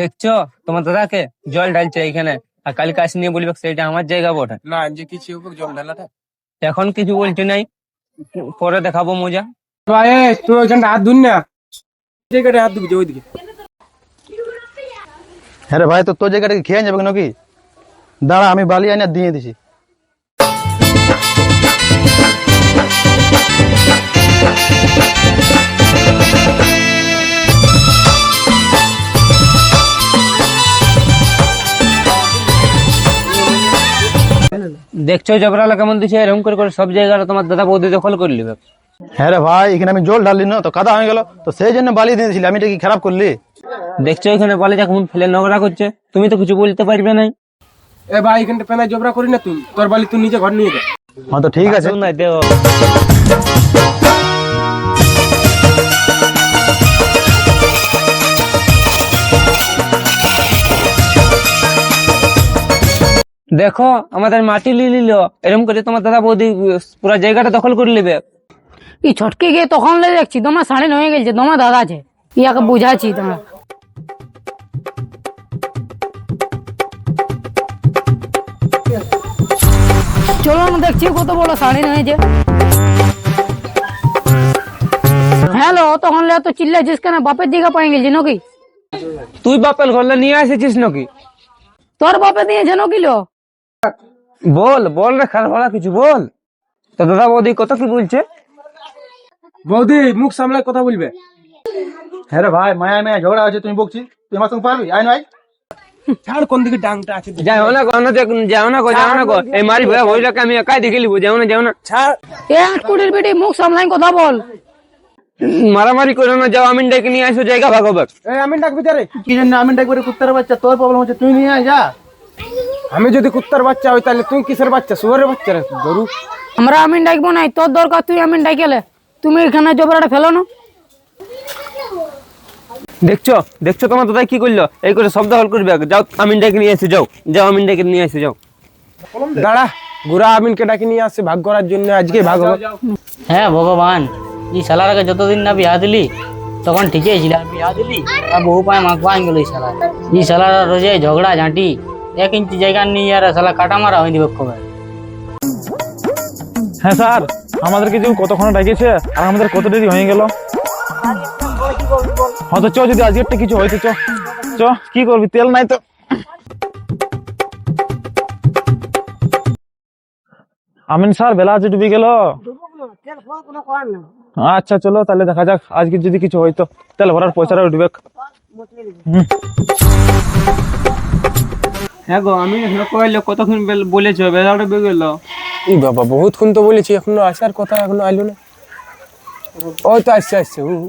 দেখছ? তোমার দাদাকে জল ঢালছে এখানে আর কালকে আসি নিয়ে বলবে সেটা আমার জায়গা বটে। না যে কিছু হোক জল ঢালাটা। এখন কিছু বলছে নাই। পরে দেখাবো মজা। ভাই তুই ওইখানটা হাত ধুন না। জায়গাটা হাত ধুবি ওইদিকে। হ্যাঁ রে ভাই তো তোর জায়গাটাকে খেয়ে যাবে নাকি? দাঁড়া আমি বালি আনি আর দিয়ে দিছি। দেখছ জবরালা কেমন দিচ্ছে এরকম করে করে সব জায়গাটা তোমার দাদা বৌদি দখল করে নিবে। হ্যাঁ রে ভাই এখানে আমি জল ঢাললি না তো কাদা হয়ে গেল। তো সেই জন্য বালি দিয়ে দিয়েছিলি আমি এটা কি খারাপ করলি? দেখছ এখানে বালি যা কেমন ফেলে নোংরা করছে তুমি তো কিছু বলতে পারবে না এ ভাই এখানটা পেনায় জবরা করি না তুই তোর বালি তুই নিজে ঘর নিয়ে যা। হ্যাঁ তো ঠিক আছে। না দেও। দেখো আমাদের মাটি লিয়ে নিল এরকম করে তোমার দাদা বৌদি পুরো জায়গাটা দখল করে নেবে। ই ছটকে গিয়ে তখন দেখছি তোমার সাড়ে নয়ে গেছে তোমার দাদা আছে। ইয়াকে বুঝাচ্ছি তোমার চলো না দেখছি কত বড় শাড়ি হয়েছে। হ্যালো তখন লে তো চিল্লাছিস কেন? বাপের দিকে পাই গেছি নাকি? তুই বাপের ঘরলে নিয়ে এসেছিস নাকি? তোর বাপে দিয়েছে নাকি লো? বল বল রে খারাপ ভালো কিছু বল। তো দাদা বৌদি কত কি বলছে? বৌদি মুখ সামলায় কথা বলবে। হ্যাঁ রে ভাই মায়া মায়া ঝগড়া আছে তুমি বকছি। তুই আমার সঙ্গে পারবি? আয় নয় ছাড় কোন দিকে ডাংটা আছে যাও না গো না দেখ যাও না গো যাও না এই মারি ভয় আমি একাই দেখে লিবো যাও না যাও না। ছাড়। এ বেটি মুখ সামলাই কথা বল। মারামারি করে না যাও আমি ডেকে নিয়ে আসো জায়গা ভাগবে এই আমি ডাক ভিতরে কি জন্য আমি ডাকবো কুত্তার বাচ্চা তোর প্রবলেম হচ্ছে তুই নিয়ে আয় যা। আমি যদি কুত্তার বাচ্চা হই তাহলে তুই কিসের বাচ্চা শুয়ারের বাচ্চা রে গরু আমরা আমিন ডাকবো নাই তোর দরকার তুই আমিন ডাকেলে তুমি এখানে জবরাটা ফেলো না দেখছ দেখছ তোমার দাদা কি করল এই করে শব্দ হল করবে যাও আমি ডেকে নিয়ে এসে যাও যাও আমি ডেকে নিয়ে এসে যাও দাঁড়া গুড়া আমিনকে ডাকি নিয়ে আসছে ভাগ করার জন্য আজকে ভাগ হবে হ্যাঁ ভগবান এই শালারাকে যতদিন না বিয়া দিলি তখন ঠিকই ছিল আর বিয়া দিলি। আর বহু পায়ে মাখ পাই গেল এই শালা এই শালারা রোজে ঝগড়া ঝাঁটি। এক ইঞ্চি জায়গা নিয়ে আর শালা কাটা মারা হয়নি কবে হ্যাঁ স্যার, আমাদেরকে যে কতক্ষণ ডাকিয়েছে আর আমাদের কত দেরি হয়ে গেল? হ্যাঁ তো চ, যদি আজকেরটা কিছু হয়েছে চ। চ, কি করবি? তেল নাই তো। আমিন স্যার, বেলা আজ ডুবে গেল। আচ্ছা চলো তাহলে দেখা যাক, আজকে যদি কিছু হয়তো তেল ভরার পয়সাটা উঠবে হ্যাঁ গো আমি কইলে কতক্ষণ বলেছ? বেলাটা গেল বাবা ক্ষণ তো বলেছি এখনও আসার কথা এখনও আইলো না। ওই তো আসছে আসছে হুম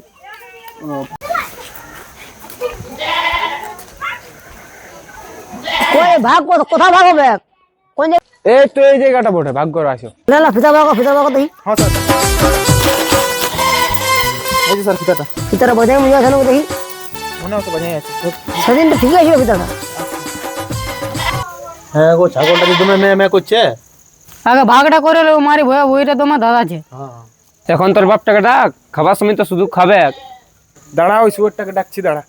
কই ভাগ কর কোথা ভাগ হবে? কোন এই তো এই জায়গাটা বটে ভাগ করে আসো। জায়গা ফিতা ভাগ ফিতা ভাগ দেখি। হ্যাঁ স্যার এই যে স্যার ফিতাটা। ফিতাটা বাজায় মুজা আছে দেখি? মনে হচ্ছে আছে। সেদিন তো ঠিক আছে ফিতাটা। হ্যাঁ গো ছাগলটা যদি তোমরা মেয়ে মেয়ে করছে? আগে ভাগটা করে লো মারি ভয়া বইটা তোমার দাদা আছে। এখন তোর বাপ টাকাটা খাবার সময় তো শুধু খাবে। দাঁড়া ওই শুয়ারটাকে ডাকছি দাঁড়া।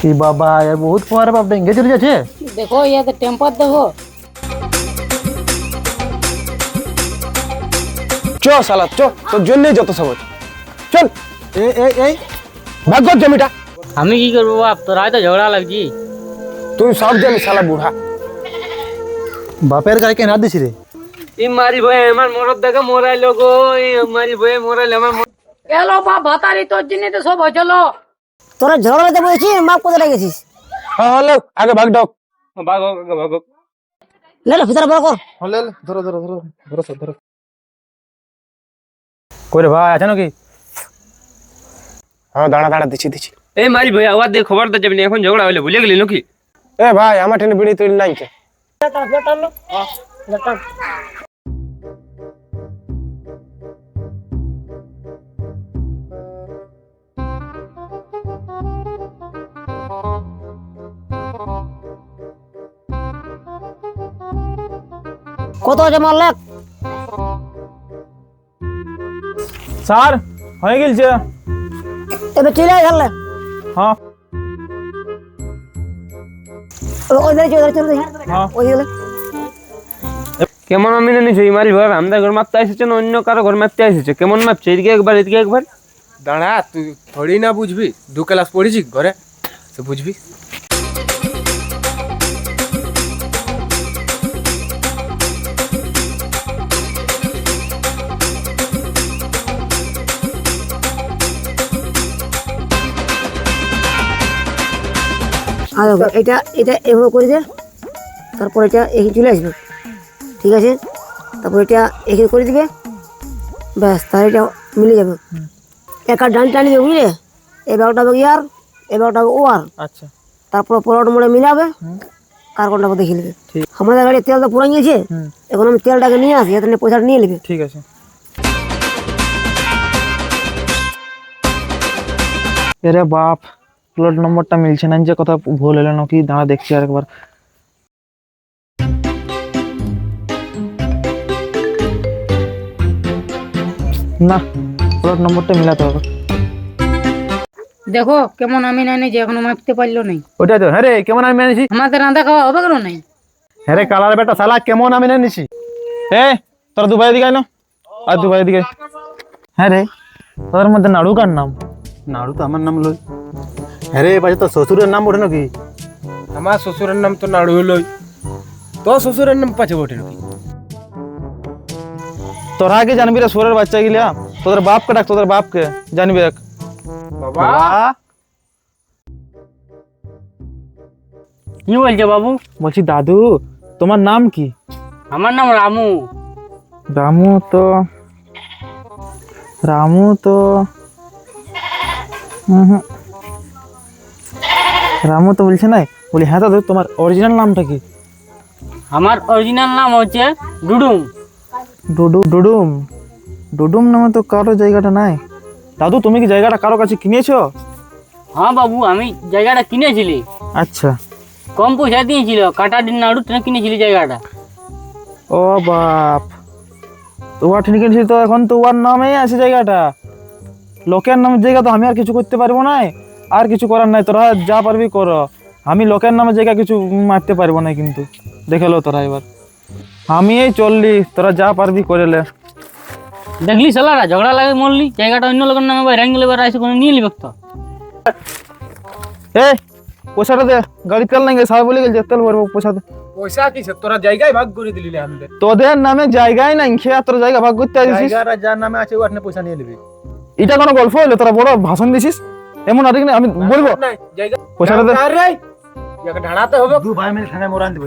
কি বাবা এর বহুত পরে বাপ ডেঙ্গে চলে যাচ্ছে। দেখো ইয়াতে টেম্পার দেখো। চ শালা চ তোর জন্যই যত সব চল। এই এই এই। ভাগ কর জমিটা। আমি কি করব বাপ? তোরা তো ঝগড়া লাগছি। তুই সব জানিস শালা বুড়া। বাপের গায়ে না দিছি রে? এই মারি ভয় আমার মরদ দেখে মরাইলো গো। এই মারি ভয়ে মরাইলো আমার মর- এলো বাপ ভাতারি তোর জন্য তো সব হচ্ছিল তোরা ঝগড়াতে বলেছি মাপ কোথায় লেগেছিস হ্যাঁ হ্যালো আগে ভাগ ডাক ভাগো ভাগো, ভাগো লে লে ফিতাটা বড় কর। হলে ধরো ধরো ধরো ধরো সব ধরো। করে ভাই আছে নাকি? হ্যাঁ দাঁড়া দাঁড়া দিচ্ছি দিচ্ছি। এই মারি ভয় আবার দিয়ে খবর তো যাবি এখন ঝগড়া হলে ভুলে গেলি নাকি? এ ভাই আমার টেনে বিড়ি তুই নাই কে? কত আছে মাল লেখ স্যার হয়ে গেছে এবার চলে আয় হ্যাঁ। কেমন আমি না এই ইমারি ভাবে আমাদের ঘর মাপতে এসেছে না অন্য কারও ঘর মাপতে এসেছে কেমন মাপছে? এদিকে একবার এদিকে একবার। দাঁড়া, তুই থোড়ি না বুঝবি? দু ক্লাস পড়েছি ঘরে সে বুঝবি? আর এটা এটা এভাবে করে দে তারপর এটা এখানে চলে আসবে। ঠিক আছে? তারপর এটা এখানে করে দিবে। ব্যাস তাহলে এটা মিলে যাবে। একা ডান টানি দেবে বুঝলে? এই ব্যাগটা হবে ইয়ার এই ব্যাগটা হবে ও আর আচ্ছা। তারপর পরোট মোড়ে মিলাবে। কার্বনটা দেখে নেবে। আমাদের গাড়ি তেল তো পুরো গিয়েছে। এখন আমি তেলটাকে নিয়ে আসি এখানে পয়সাটা নিয়ে নেবে। ঠিক আছে। এরে বাপ। প্লট নম্বরটা মিলছে না যে কথা ভুল হলো নাকি দাঁড়া দেখছি আরেকবার না প্লট নম্বরটা মিলাতে হবে। দেখো কেমন আমি নাই যে এখনও মাপতে পারল নাই। ওটাই তো হ্যাঁ রে কেমন আমি এনেছি আমাদের রান্না খাওয়া হবে কেন নাই? হ্যাঁ রে কালার বেটা সালা কেমন আমি এনেছি এ তোরা দুবাই দিকে আইলো আর দুবাই দিকে হ্যাঁ রে তোদের মধ্যে নাড়ু কার নাম। নাড়ু তো আমার নাম লই। হ্যাঁ রে বাজে তো শ্বশুরের নাম ওঠে নাকি আমার শ্বশুরের নাম তো নাড়ু হলোই তো শ্বশুরের নাম পাছে ওঠে নাকি তোরা আগে জানবি রে সোরের বাচ্চা গিলা তোদের বাপকে ডাক তোদের বাপকে জানবি এক বাবা কি বলছো বাবু বলছি দাদু তোমার নাম কি আমার নাম রামু রামু তো রামু তো উহুম। রামু তো বলছে নাই। বলি হ্যাঁ দাদু তোমার অরিজিনাল নামটা কি? আমার অরিজিনাল নাম হচ্ছে ডুডুম। ডুডু ডুডুম? ডুডুম নামে তো কারও জায়গাটা নাই। দাদু তুমি কি জায়গাটা কারও কাছে কিনেছো? হ্যাঁ বাবু আমি জায়গাটা কিনেছিলি। আচ্ছা। কম পয়সা দিয়েছিল কাটা দিন নাড়ু ট্রেনে কিনেছিলি জায়গাটা। ও বাপ। তোমার ঠিক কিনেছিলি তো এখন তো ওর নামেই আছে জায়গাটা। লোকের নামের জায়গা তো আমি আর কিছু করতে পারব না আর কিছু করার নাই তোরা যা পারবি কর। আমি লোকের নামে জায়গা কিছু মারতে পারব না কিন্তু। দেখে লো তোরা এবার। আমি এই চললি তোরা যা পারবি করে লে। দেখলি সালারা ঝগড়া লাগে মরলি জায়গাটা অন্য লোকের নামে বাইরে গেলে এবার এসে কোনো নিয়ে নিবে তো এ পয়সাটা দে গাড়ি তেল নাই সাহেব বলে গেছে তেল ভরবো পয়সা দে পয়সা কিসে তোরা জায়গায় ভাগ করে দিলি না আমাদের তোদের নামে জায়গায় নাই খেয়ে তোর জায়গা ভাগ করতে আসিস। জায়গাটা যার নামে আছে ও আপনি পয়সা নিয়ে নেবে। এটা কোনো গল্প হইল? তোরা বড় ভাষণ দিছিস? এমন আর আমি বলব পয়সাটা দে ঢাড়াতে হবে দু ভাই মিলে ঠান্ডায় মোরান দেবো